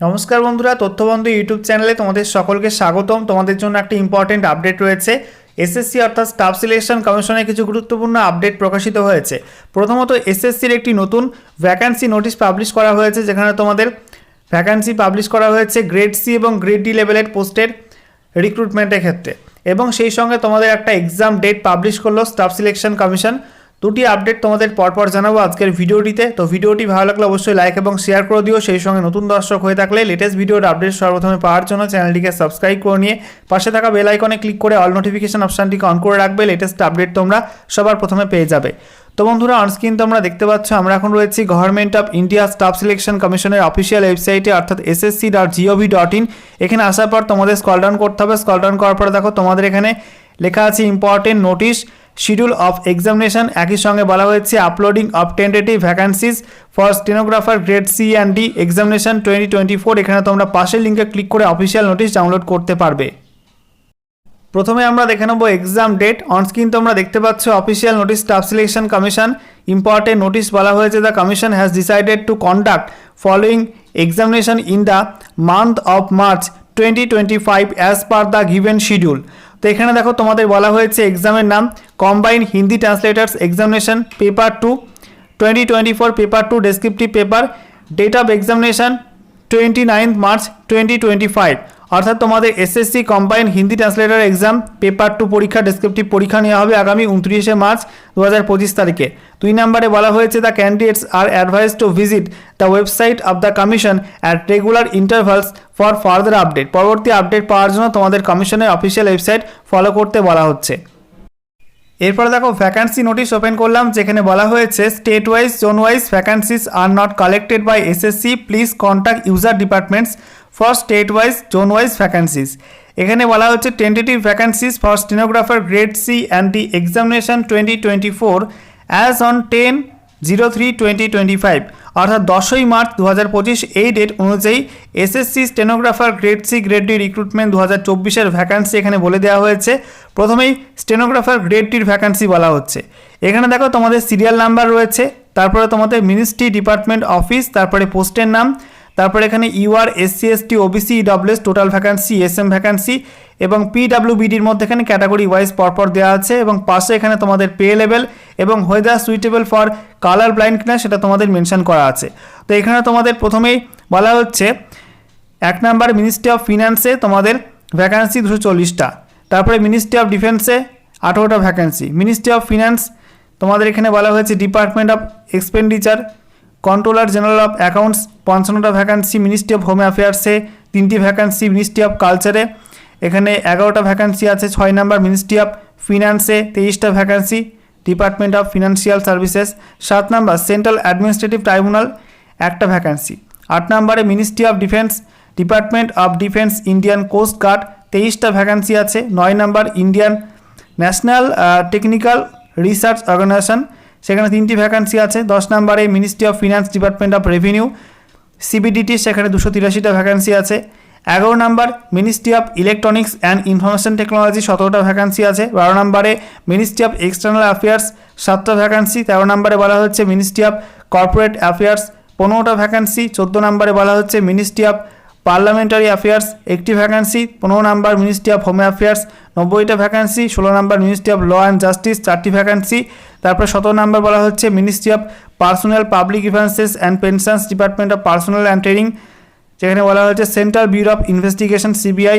নমস্কার বন্ধুরা, তথ্যবন্ধু ইউটিউব চ্যানেলে তোমাদের সকলকে স্বাগতম। তোমাদের জন্য একটা ইম্পর্টেন্ট আপডেট রয়েছে। এসএসসি অর্থাৎ স্টাফ সিলেকশন কমিশনের কিছু গুরুত্বপূর্ণ আপডেট প্রকাশিত হয়েছে। প্রথমত এসএসসির একটি নতুন ভ্যাকান্সি নোটিশ পাবলিশ করা হয়েছে, যেখানে তোমাদের ভ্যাকান্সি পাবলিশ করা হয়েছে গ্রেড সি এবং গ্রেড ডি লেভেলের পোস্টের রিক্রুটমেন্টের ক্ষেত্রে। এবং সেই সঙ্গে তোমাদের একটা এক্সাম ডেট পাবলিশ করল স্টাফ সিলেকশন কমিশন দুটি আপডেট তোমাদের পরপর জানাব আজকের ভিডিওটিতে। তো ভিডিওটি ভালো লাগলে অবশ্যই লাইক এবং শেয়ার করে দিও। সেই সঙ্গে নতুন দর্শক হয়ে থাকলে লেটেস্ট ভিডিওর আপডেট সর্বপ্রথমে পাওয়ার জন্য চ্যানেলটিকে সাবস্ক্রাইব করে নিয়ে পাশে থাকা বেল আইকনে ক্লিক করে অল নোটিফিকেশন অপশানটিকে অন করে রাখবে। লেটেস্ট আপডেট তোমরা সবার প্রথমে পেয়ে যাবে। তো বন্ধুরা অনস্ক্রিন তোমরা দেখতে পাচ্ছ, আমরা এখন রয়েছি government of India staff selection কমিশনের অফিসিয়াল ওয়েবসাইটে অর্থাৎ SSC dot G O V dot in এখানে আসার পর তোমাদের স্কল ডাউন করতে হবে। স্কল ডাউন করার পর দেখো তোমাদের এখানে লেখা আছে important notice schedule of examination একই সঙ্গে বলা হয়েছে uploading of tentative vacancies for stenographer grade C and D examination twenty twenty four এখানে তোমরা পাশের লিঙ্কে ক্লিক করে অফিসিয়াল নোটিশ ডাউনলোড করতে পারবে। প্রথমে আমরা দেখে নেব এক্সাম ডেট অনস্ক্রিন তোমরা দেখতে পাচ্ছ official notice staff selection commission important notice বলা হয়েছে the commission has decided to conduct following examination in the month of March twenty twenty five as per the given schedule তো এখানে দেখো তোমাদের বলা হয়েছে এক্সামের নাম combine Hindi translators examination paper two twenty twenty four paper two descriptive paper date of examination twenty ninth March twenty twenty five অর্থাৎ তোমাদের SSC combine Hindi translator exam paper two পরীক্ষা ডেসক্রিপটিভ পরীক্ষা নেওয়া হবে আগামী উনত্রিশে মার্চ দু হাজার পঁচিশ তারিখে। দুই নম্বরে বলা হয়েছে the candidates are advice to visit the website of the commission at regular intervals for further update পরবর্তী আপডেট পাওয়ার জন্য তোমাদের কমিশনের অফিসিয়াল ওয়েবসাইট ফলো করতে বলা হচ্ছে। এরপরে দেখো ভ্যাকান্সি নোটিশ ওপেন করলাম, যেখানে বলা হয়েছে state wise zone wise vacancies are not collected by SSC please contact user departments for state wise zone wise vacancies এখানে বলা হচ্ছে tentative vacancies for stenographer grade C and D examination twenty twenty four as on ten zero three twenty twenty five অর্থাৎ দশই মার্চ দু হাজার পঁচিশ এই ডেট অনুযায়ী SSC stenographer grade C grade D recruitment দু হাজার চব্বিশের ভ্যাকান্সি এখানে বলে দেওয়া হয়েছে। প্রথমেই স্টেনোগ্রাফার গ্রেড ডির ভ্যাকান্সি বলা হচ্ছে। এখানে দেখো তোমাদের সিরিয়াল নাম্বার রয়েছে, তারপরে তোমাদের মিনিস্ট্রি ডিপার্টমেন্ট অফিস তারপরে পোস্টের নাম তারপরে এখানে UR SC ST OBC EWS total vacancy S M vacancy এবং পিডাব্লিউবিডির মধ্যে এখানে ক্যাটাগরি ওয়াইজ পরপর দেওয়া আছে এবং পাশে এখানে তোমাদের পে লেভেল এবং whether suitable for colour blind কিনা সেটা তোমাদের মেনশন করা আছে। তো এখানে তোমাদের প্রথমেই বলা হচ্ছে, এক নাম্বার মিনিস্ট্রি অফ ফিনান্সে তোমাদের ভ্যাকান্সি দুশো চল্লিশটা, তারপরে মিনিস্ট্রি অফ ডিফেন্সে আঠেরোটা ভ্যাকান্সি মিনিস্ট্রি অফ ফিনান্স তোমাদের এখানে বলা হয়েছে department of expenditure controller general of accounts পঞ্চান্নটা vacancy ministry of home অ্যাফেয়ার্সে তিনটি ভ্যাকান্সি মিনিস্ট্রি অফ কালচারে এখানে এগারোটা ভ্যাকান্সি আছে, ছয় নাম্বার মিনিস্ট্রি অফ ফিনান্সে তেইশটা vacancy department of financial services সাত নাম্বার সেন্ট্রাল অ্যাডমিনিস্ট্রেটিভ ট্রাইব্যুনাল একটা ভ্যাকান্সি আট নম্বরে ministry of defence department of defence Indian coast guard তেইশটা ভ্যাকান্সি আছে। নয় number Indian national technical research organisation সেখানে তিনটি ভ্যাকান্সি আছে। দশ নম্বরে ministry of finance department of revenue CBDT সেখানে দুশো তিরাশিটা ভ্যাকান্সি আছে। এগারো number ministry of electronics and information technology সতেরোটা ভ্যাকান্সি আছে। বারো নম্বরে মিনিস্ট্রি অফ এক্সটার্নাল অ্যাফেয়ার্স সাতটা ভ্যাকান্সি তেরো নম্বরে বলা হচ্ছে মিনিস্ট্রি অফ কর্পোরেট অ্যাফেয়ার্স পনেরোটা ভ্যাকান্সি চোদ্দ নম্বরে বলা হচ্ছে মিনিস্ট্রি অফ পার্লামেন্টারি অ্যাফেয়ার্স একটি ভ্যাকান্সি পনেরো number ministry of home affairs নব্বইটা ভ্যাকান্সি ষোলো number ministry of law and justice চারটি ভ্যাকান্সি তারপরে সতেরো নাম্বার বলা হচ্ছে ministry of personal public grievances and pensions department of personal and training যেখানে বলা হচ্ছে central bureau of investigation CBI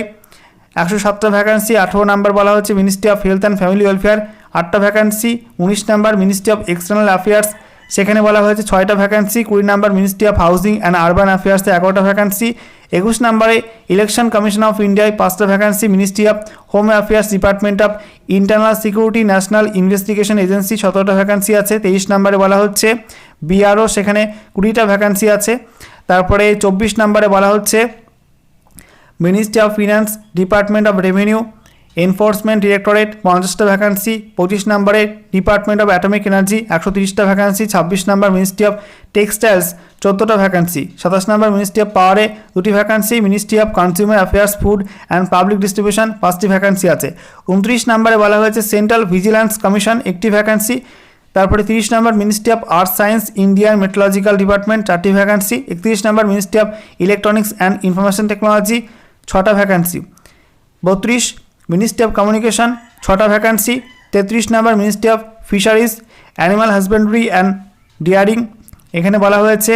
একশো সাতটা ভ্যাকান্সি আঠেরো নাম্বার বলা হচ্ছে ministry of health and family welfare আটটা ভ্যাকান্সি উনিশ number ministry of external affairs সেখানে বলা হয়েছে ছয়টা ভ্যাকান্সি কুড়ি number ministry of housing and urban অ্যাফেয়ার্সে এগারোটা ভ্যাকান্সি একুশ নম্বরে ইলেকশন কমিশন অফ ইন্ডিয়ায় পাঁচটা vacancy ministry of home affairs department of internal security national investigation agency সতেরোটা ভ্যাকান্সি আছে। তেইশ নম্বরে বলা হচ্ছে বিআরও সেখানে কুড়িটা ভ্যাকান্সি আছে। তারপরে চব্বিশ নম্বরে বলা হচ্ছে ministry of finance department of revenue enforcement directorate পঞ্চাশটা ভ্যাকান্সি পঁচিশ নম্বরে ডিপার্টমেন্ট অফ অ্যাটমিক এনার্জি একশো তিরিশটা ভ্যাকান্সি ছাব্বিশ নম্বর মিনিস্ট্রি অফ টেক্সটাইলস চোদ্দোটা ভ্যাকান্সি সাতাশ নম্বর মিনিস্ট্রি অফ পাওয়ারে দুটি vacancy ministry of consumer affairs food and public distribution পাঁচটি ভ্যাকান্সি আছে। উনত্রিশ নম্বরে বলা হয়েছে সেন্ট্রাল ভিজিল্যান্স কমিশন একটি ভ্যাকান্সি তারপরে তিরিশ number ministry of earth science Indian meteorological department চারটি ভ্যাকান্সি একত্রিশ number ministry of electronics and information technology ছটা ভ্যাকান্সি বত্রিশ মিনিস্ট্রি অফ কমিউনিকেশন ছটা ভ্যাকান্সি তেত্রিশ number ministry of fisheries animal husbandry and dairying এখানে বলা হয়েছে,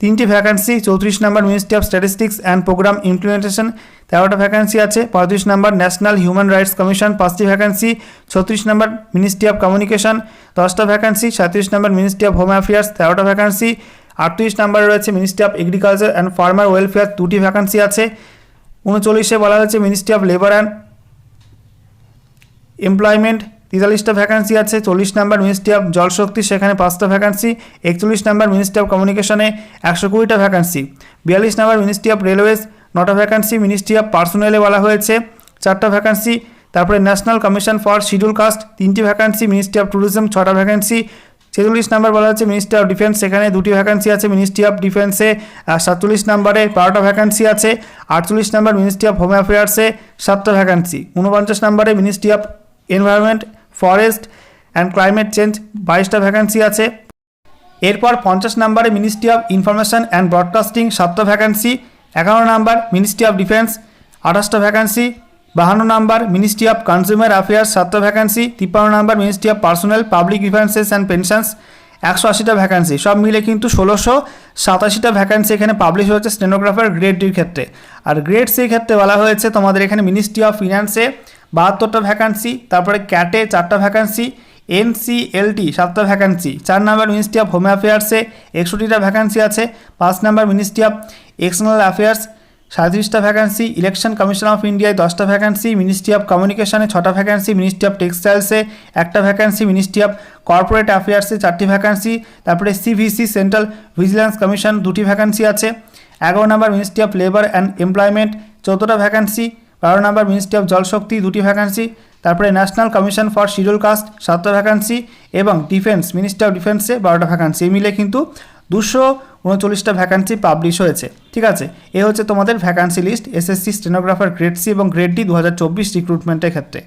তিনটি ভ্যাকান্সি চৌত্রিশ number ministry of statistics and programme implementation তেরোটা ভ্যাকান্সি আছে, পঁয়ত্রিশ number national human rights commission পাঁচটি ভ্যাকান্সি ছত্রিশ নম্বর মিনিস্ট্রি অফ কমিউনিকেশন দশটা ভ্যাকান্সি সাঁত্রিশ number ministry of home affairs তেরোটা ভ্যাকান্সি আটত্রিশ নম্বরে রয়েছে ministry of agriculture and farmer welfare দুটি ভ্যাকান্সি আছে, উনচল্লিশে বলা হয়েছে ministry of labour and employment তেতাল্লিশটা vacancy আছে, চল্লিশ নাম্বার মিনিস্ট্রি অফ জলশক্তি সেখানে পাঁচটা ভ্যাকান্সি একচল্লিশ নাম্বার মিনিস্ট্রি অফ কমিউনিকেশনে একশো কুড়িটা ভ্যাকান্সি বিয়াল্লিশ নাম্বার মিনিস্ট্রি অফ রেলওয়েজ নটা ভ্যাকান্সি মিনিস্ট্রি অফ পার্সোনেলে বলা হয়েছে, চারটা ভ্যাকান্সি তারপরে national commission for schedule caste তিনটি ভ্যাকান্সি মিনিস্ট্রি অফ ট্যুরিজম ছটা ভ্যাকান্সি ছেচল্লিশ নাম্বার বলা হচ্ছে মিনিস্ট্রি অফ ডিফেন্স সেখানে দুটি ভ্যাকান্সি আছে মিনিস্ট্রি অফ ডিফেন্সে সাতচল্লিশ নাম্বারে বারোটা ভ্যাকান্সি আছে, আটচল্লিশ নাম্বার মিনিস্ট্রি অফ হোম অ্যাফেয়ার্সে সাতটা ভ্যাকান্সি উনপঞ্চাশ নাম্বারে ministry of environment forest and climate change বাইশটা ভ্যাকান্সি আছে। এরপর পঞ্চাশ নম্বরে ministry of information and broadcasting সাতটা ভ্যাকান্সি এগারো নাম্বার মিনিস্ট্রি অফ ডিফেন্স আঠাশটা ভ্যাকান্সি বাহান্ন number ministry of consumer affairs সাতটা ভ্যাকান্সি তিপ্পান্ন number ministry of personal public defences and pensions একশো আশিটা ভ্যাকান্সি সব মিলে কিন্তু ষোলোশো সাতাশিটা ভ্যাকান্সি এখানে পাবলিশ হয়েছে স্টেনোগ্রাফার গ্রেড ডির ক্ষেত্রে। আর গ্রেড সি ক্ষেত্রে বলা হয়েছে তোমাদের এখানে মিনিস্ট্রি অফ ফিনান্সে বাহাত্তরটা ভ্যাকান্সি তারপরে ক্যাটে চারটা ভ্যাকান্সি এনসিএলটি সাতটা ভ্যাকান্সি চার নাম্বার মিনিস্ট্রি অফ হোম অ্যাফেয়ার্সে একষট্টিটা ভ্যাকান্সি আছে, পাঁচ number ministry of external affairs সাঁত্রিশটা vacancy election commission of ইন্ডিয়ায় দশটা ভ্যাকান্সি মিনিস্ট্রি অফ কমিউনিকেশনে ছটা ভ্যাকান্সি মিনিস্ট্রি অফ টেক্সটাইলসে একটা ভ্যাকান্সি মিনিস্ট্রি অফ কর্পোরেট অ্যাফেয়ার্সে চারটি ভ্যাকান্সি তারপরে সিভিসি সেন্ট্রাল ভিজিলেন্স কমিশন দুটি ভ্যাকান্সি আছে। এগারো number ministry of labour and employment চৌদ্দটা vacancy বারো নাম্বার মিনিস্ট্রি অফ জলশক্তি দুটি ভ্যাকান্সি তারপরে national commission for schedule caste সাতটা ভ্যাকান্সি এবং ডিফেন্স মিনিস্ট্রি অফ ডিফেন্সে বারোটা ভ্যাকান্সি মিলে কিন্তু দুশো উনচল্লিশটা ভ্যাকান্সি পাবলিশ হয়েছে, ঠিক আছে? এ হচ্ছে তোমাদের vacancy list SSC stenographer grade C এবং গ্রেড ডি দু হাজার চব্বিশ রিক্রুটমেন্টের ক্ষেত্রে।